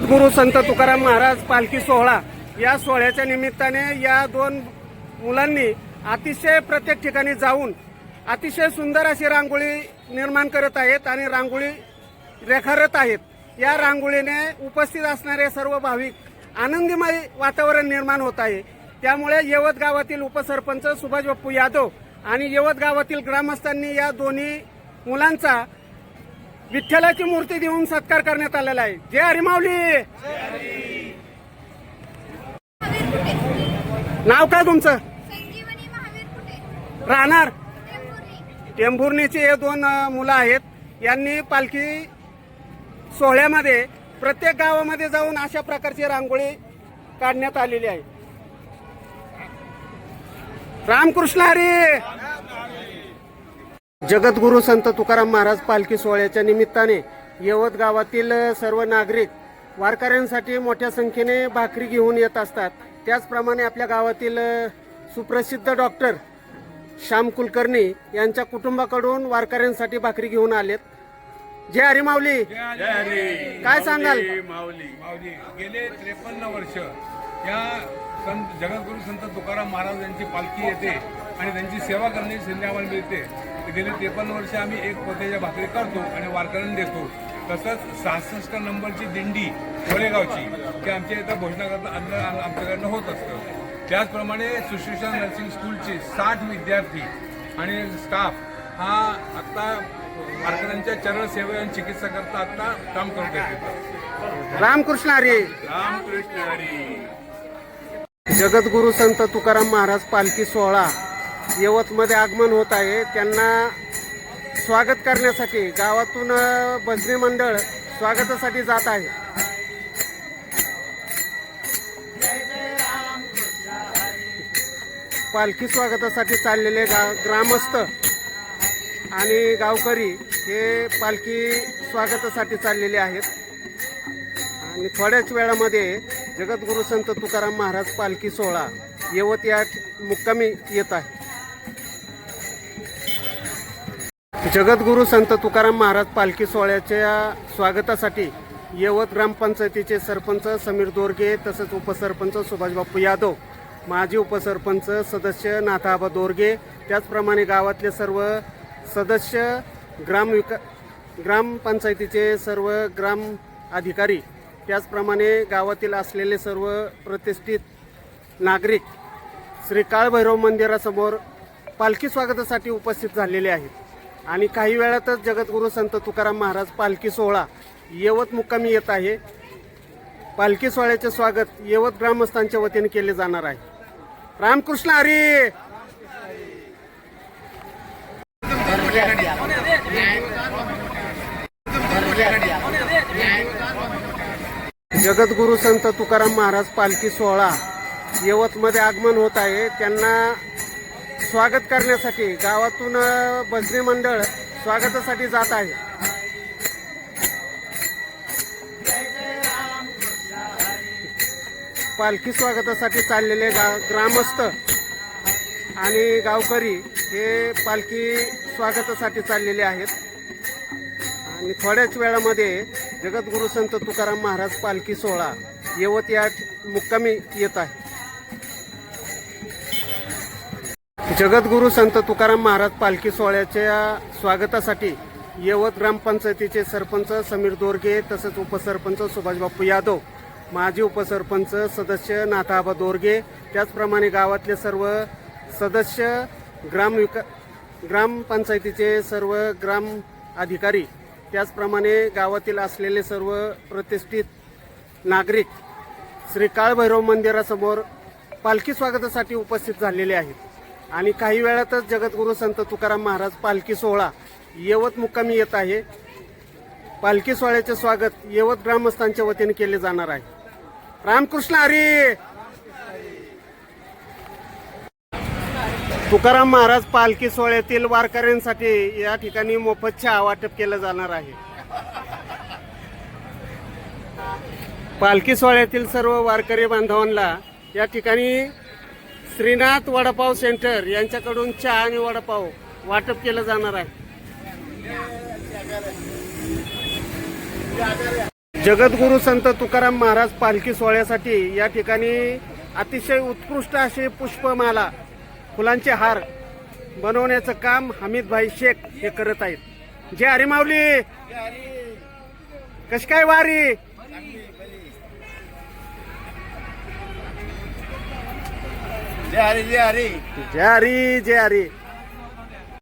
गुरु संत तुकाराम महाराज पालखी सोहळा या सोहळ्याच्या निमित्ताने या दोन मुलांनी अतिशय प्रत्येक ठिकाणी जाऊन अतिशय सुंदर अशी रांगोळी निर्माण करत आहेत आणि रांगोळी रेखारत आहेत. या रांगोळीने उपस्थित असणारे सर्व भाविक आनंदीमय वातावरण निर्माण होत आहे. त्यामुळे यवत गावातील उपसरपंच सुभाष बाप्पू यादव आणि यवत गावातील ग्रामस्थांनी या दोन्ही मुलांचा विठ्ठलाची मूर्ती देऊन सत्कार करण्यात आलेला आहे. जय हरिमावली नाव काय तुमचं? राहणार? टेंभुर्णी. टेंभुर्णीचे हे दोन मुलं आहेत. यांनी पालखी सोहळ्यामध्ये प्रत्येक गावामध्ये जाऊन अशा प्रकारची रांगोळी काढण्यात आलेली आहे. रामकृष्ण हरी! जगद्गुरु संत तुकाराम महाराज पालखी सोहळ्याच्या निमित्ताने यवत गावातील सर्व नागरिक वारकऱ्यांसाठी मोठ्या संख्येने भाकरी घेऊन येत असतात. त्याचप्रमाणे आपल्या गावातील सुप्रसिद्ध डॉक्टर श्याम कुलकर्णी यांच्या कुटुंबाकडून वारकऱ्यांसाठी भाकरी घेऊन आलेत. जय हरी माऊली. काय सांगाल? माऊली. माऊली गेले त्रेपन्न वर्ष या संत जगद्गुरु संत तुकाराम महाराज यांची पालखी येते. आणि त्यांची सेवा करण्याची संधी आम्हाला मिळते. गेले त्रेपन्न वर्ष आम्ही एक पोत्याच्या भाकरी करतो आणि वारकऱ्यांना देतो. तसंच सहासष्ट नंबरची दिंडी कोरेगावची की आमच्या इथं भोजनाकरता अन्न आम- आमच्याकडनं होत असतं. त्याचप्रमाणे सुश्रुषा नर्सिंग स्कूलचे साठ विद्यार्थी आणि स्टाफ हा आता वारकऱ्यांच्या चरण सेवे आणि चिकित्सा करता आता काम करत आहेत रामकृष्ण हरी. रामकृष्ण हरी. जगद्गुरु संत तुकाराम महाराज पालखी सोहळा. यवतमध्ये आगमन होत आहे. त्यांना स्वागत करण्यासाठी गावातून बजरी भजनी मंडळ स्वागतासाठी जात आहे. पालखी स्वागतासाठी चाललेले गा ग्रामस्थ आणि गावकरी हे पालखी स्वागतासाठी चाललेले आहेत. आणि थोड्याच वेळामध्ये जगद्गुरू संत तुकाराम महाराज पालखी सोहळा यवत या मुक्कामी येत आहे. जगद्गुरु संत तुकाराम महाराज पालखी सोहळ्याच्या स्वागतासाठी यवत ग्रामपंचायतीचे सरपंच समीर दोरगे तसंच उपसरपंच सुभाष बाप्पू यादव माजी उपसरपंच सदस्य नाथाबा दोरगे त्याचप्रमाणे गावातले सर्व सदस्य ग्रामविका ग्रामपंचायतीचे सर्व ग्राम अधिकारी त्याचप्रमाणे गावातील असलेले सर्व प्रतिष्ठित नागरिक श्री काळभैरव मंदिरासमोर पालखी स्वागतासाठी उपस्थित झालेले आहेत. आणि काही वेळातच जगद्गुरु संत तुकाराम महाराज पालखी सोहळा यवत मुक्कामी येत आहे. पालखी सोहळ्याचे स्वागत यवत ग्रामस्थांच्या वतीने केले जाणार आहे. रामकृष्ण हरी! जगद्गुरु संत तुकाराम महाराज पालखी सोहळा यवतमध्ये आगमन होत आहे. त्यांना स्वागत करण्यासाठी गावातून भजनी मंडळ स्वागतासाठी जात आहे. पालखी स्वागतासाठी चाललेले गा ग्रामस्थ आणि गावकरी हे पालखी स्वागतासाठी चाललेले आहेत. आणि थोड्याच वेळामध्ये जगद्गुरु संत तुकाराम महाराज पालखी सोहळा यवत या मुक्कामी येत आहे. जगद्गुरु संत तुकाराम महाराज पालखी सोहळ्याच्या स्वागतासाठी यवत ग्रामपंचायतीचे सरपंच समीर दोरगे तसंच उपसरपंच सुभाष बाप्पू यादव माजी उपसरपंच सदस्य नाथाबा दोरगे त्याचप्रमाणे गावातले सर्व सदस्य ग्रामविका ग्रामपंचायतीचे सर्व ग्राम अधिकारी त्याचप्रमाणे गावातील असलेले सर्व प्रतिष्ठित नागरिक श्री काळभैरव मंदिरासमोर पालखी स्वागतासाठी उपस्थित झालेले आहेत. आणि काही वेळातच जगद्गुरु संत तुकाराम महाराज पालखी सोहळा यवत मुक्कामी येत आहे. पालखी सोहळ्याचे स्वागत यवत ग्रामस्थांच्या वतीने केले जाणार आहे. रामकृष्ण हरी! तुकाराम महाराज पालखी सोहळ्यातील वारकऱ्यांसाठी या ठिकाणी मोफत चहा वाटप केलं जाणार आहे. पालखी सोहळ्यातील सर्व वारकरी बांधवांना या ठिकाणी श्रीनाथ वडापाव सेंटर यांच्याकडून चहा आणि वडापाव वाटप केलं जाणार आहे. जगद्गुरु संत तुकाराम महाराज पालखी सोहळ्यासाठी या ठिकाणी अतिशय उत्कृष्ट असे पुष्पमाला फुलांचे हार बनवण्याचं काम हमीदभाई शेख हे करत आहेत. जे हरी माऊली. कशी काय वारी? जय हरी जय हरी जय हरी जय हरी